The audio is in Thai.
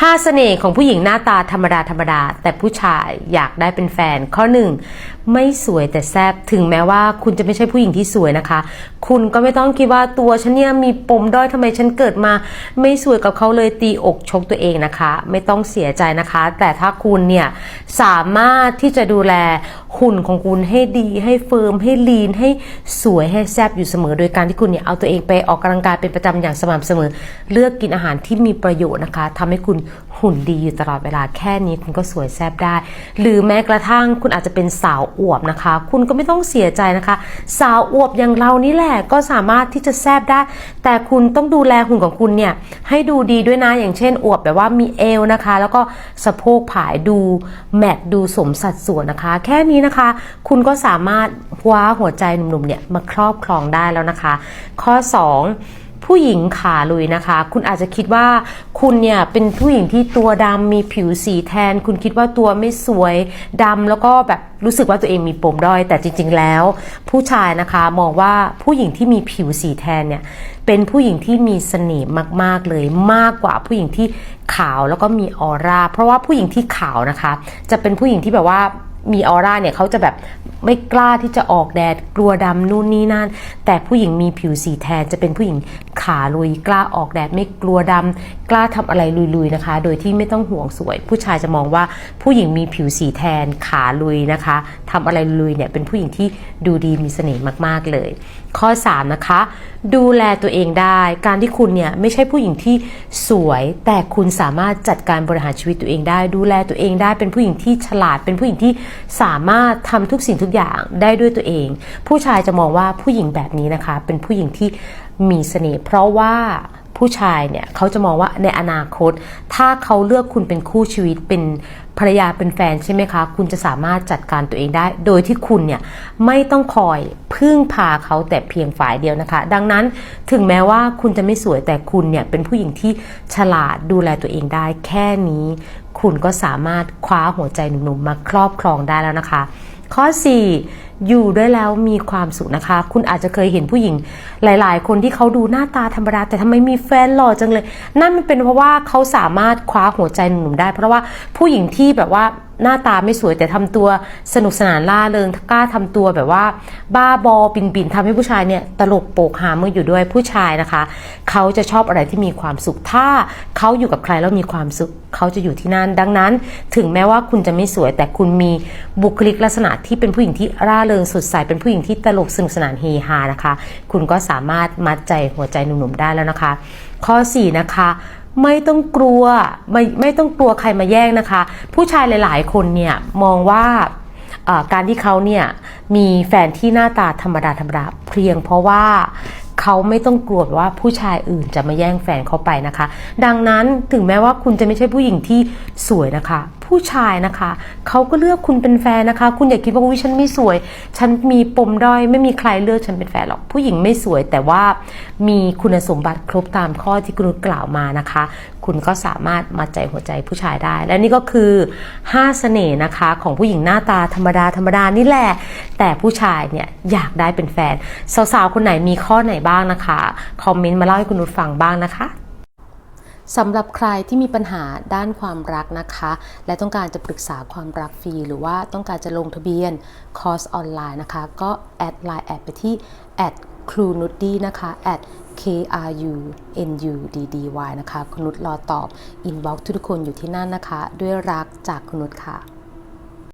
5 เสน่ห์ของผู้หญิงหน้าตาธรรมดาธรรมดา แต่ผู้ชายอยากได้เป็นแฟน ข้อ 1 ไม่สวยแต่แซบถึงแม้ว่าคุณจะไม่ใช่ผู้หญิงที่สวยนะคะ คุณก็ไม่ต้องคิดว่าตัวฉันเนี่ยมีปมด้อยทำไมฉันเกิดมา ไม่สวยกับเขาเลยตีอกชกตัวเองนะคะ ไม่ต้องเสียใจนะคะ แต่ถ้าคุณเนี่ยสามารถที่จะดูแลหุ่นของคุณให้ดี ให้เฟิร์ม ให้ลีน ให้สวย ให้แซบอยู่เสมอ โดยการที่คุณเนี่ยเอาตัวเองไปออกกำลังกายเป็นประจำอย่างสม่ำเสมอ เลือกกินอาหารที่มีประโยชน์นะคะทำให้คุณหุ่นดีอยู่ตลอดเวลาแค่นี้คุณก็สวยแซบได้ หรือแม้กระทั่งคุณอาจจะเป็นสาวอวบนะคะ คุณก็ไม่ต้องเสียใจนะคะ สาวอวบอย่างเรานี่แหละก็สามารถที่จะแซบได้ แต่คุณต้องดูแลหุ่นของคุณเนี่ยให้ดูดีด้วยนะอย่างเช่นอวบแบบว่ามีเอวนะคะ แล้วก็สะโพกผายดูแมทดูสมสัดส่วนนะคะ แค่นี้นะคะ คุณก็สามารถคว้าหัวใจหนุ่มๆเนี่ยมาครอบครองได้แล้วนะคะ ข้อ 2ผู้หญิงขาลุยนะคะ คุณอาจจะคิดว่าคุณเนี่ยเป็นผู้หญิงที่ตัวดำมีผิวสีแทน คุณคิดว่าตัวไม่สวยดำแล้วก็แบบรู้สึกว่าตัวเองมีปมด้อย แต่จริง ๆ แล้ว ผู้ชายนะคะมองว่าผู้หญิงที่มีผิวสีแทนเนี่ยเป็นผู้หญิงที่มีเสน่ห์มาก ๆ เลยมากกว่าผู้หญิงที่ขาวแล้วก็มีออร่าเพราะว่าผู้หญิงที่ขาวนะคะ จะเป็นผู้หญิงที่แบบว่า มีออร่าเนี่ยเขาจะแบบ ไม่กล้าที่จะออกแดดกลัวดำนู่นนี่นั่น แต่ผู้หญิงมีผิวสีแทนจะเป็นผู้หญิงขาลุยกล้าออกแดดไม่กลัวดำกล้าทำอะไรลุยๆนะคะ โดยที่ไม่ต้องห่วงสวย ผู้ชายจะมองว่าผู้หญิงมีผิวสีแทนขาลุยนะคะทำอะไรลุยเนี่ยเป็นผู้หญิงที่ดูดีมีเสน่ห์มากๆเลย ข้อ 3 นะคะ ดูแลตัวเองได้ การที่คุณเนี่ยไม่ใช่ผู้หญิงที่สวย แต่คุณสามารถจัดการบริหารชีวิตตัวเองได้ ดูแลตัวเองได้เป็นผู้หญิงที่ฉลาด เป็นผู้หญิงที่สามารถทำทุกสิ่งทุกอย่างได้ด้วยตัวเอง ผู้ชายจะมองว่าผู้หญิงแบบนี้นะคะ เป็นผู้หญิงที่มีเสน่ห์เพราะว่าผู้ชายเนี่ยเขาจะมองว่าในอนาคต ถ้าเขาเลือกคุณเป็นคู่ชีวิตเป็นภรรยาเป็นแฟนใช่ไหมคะ คุณจะสามารถจัดการตัวเองได้ โดยที่คุณเนี่ยไม่ต้องคอยพึ่งพาเขาแต่เพียงฝ่ายเดียวนะคะ ดังนั้นถึงแม้ว่าคุณจะไม่สวยแต่คุณเนี่ยเป็นผู้หญิงที่ฉลาดดูแลตัวเองได้ แค่นี้ คุณก็สามารถคว้าหัวใจหนุ่มๆมาครอบครองได้แล้วนะคะ ข้อ 4 อยู่ด้วยแล้วมีความสุขนะคะ คุณอาจจะเคยเห็นผู้หญิงหลาย ๆ คนที่เขาดูหน้าตาธรรมดา แต่ทำไมมีแฟนหล่อจังเลย นั่นมันเป็นเพราะว่าเขาสามารถคว้าหัวใจหนุ่มได้ เพราะว่าผู้หญิงที่แบบว่าหน้าตาไม่สวยแต่ทำตัวสนุกสนานล่าเริงกล้าทำตัวแบบว่า บ้าบอปินปินทำให้ผู้ชายเนี่ยตลกโปกหาเมื่ออยู่ด้วยผู้ชายนะคะ เขาจะชอบอะไรที่มีความสุขถ้าเขาอยู่กับใครแล้วมีความสุขเขาจะอยู่ที่นั่นดังนั้น ถึงแม้ว่าคุณจะไม่สวยแต่คุณมีบุคลิกลักษณะที่เป็นผู้หญิงที่ร่าเริงริงสดใสเป็นผู้หญิงที่ตลกสนุกสนานเฮฮานะคะ คุณก็สามารถมัดใจหัวใจหนุ่มๆได้แล้วนะคะ ข้อ 4 นะคะไม่ต้องกลัวไม่ไม่ต้องกลัวใครมาแย่งนะคะ ผู้ชายหลาย ๆ คนเนี่ยมองว่าการที่เขาเนี่ยมีแฟนที่หน้าตาธรรมดาธรรมดาเพียงเพราะว่าเขาไม่ต้องกลัวว่าผู้ชายอื่นจะมาแย่งแฟนเขาไปนะคะ ดังนั้นถึงแม้ว่าคุณจะไม่ใช่ผู้หญิงที่สวยนะคะ ผู้ชายนะคะเขาก็เลือกคุณเป็นแฟนนะคะ คุณอย่าคิดว่าวิฉันไม่สวย ฉันมีปมด้อยไม่มีใครเลือกฉันเป็นแฟนหรอกผู้หญิงไม่สวย แต่ว่ามีคุณสมบัติครบตามข้อที่คุณกล่าวมานะคะ คุณก็สามารถมาใจหัวใจผู้ชายได้ และนี่ก็คือ 5 เสน่ห์นะคะของผู้หญิงหน้าตาธรรมดาธรรมดานี่แหละ แต่ผู้ชายเนี่ยอยากได้เป็นแฟน สาวๆคนไหนมีข้อไหนบ้างนะคะคอมเมนต์มาเล่าให้คุณนุชฟังบ้างนะคะ สำหรับใครที่มีปัญหาด้านความรักนะคะ และต้องการจะปรึกษาความรักฟรี หรือว่าต้องการจะลงทะเบียนคอร์สออนไลน์นะคะ ก็แอดไลน์แอดไปที่แอดครูนุดดี้นะคะแอด k r u n u d d y นะคะ คุณนุชรอตอบ อินบ็อกซ์ทุกคนอยู่ที่นั่นนะคะ ด้วยรักจากคุณนุชค่ะ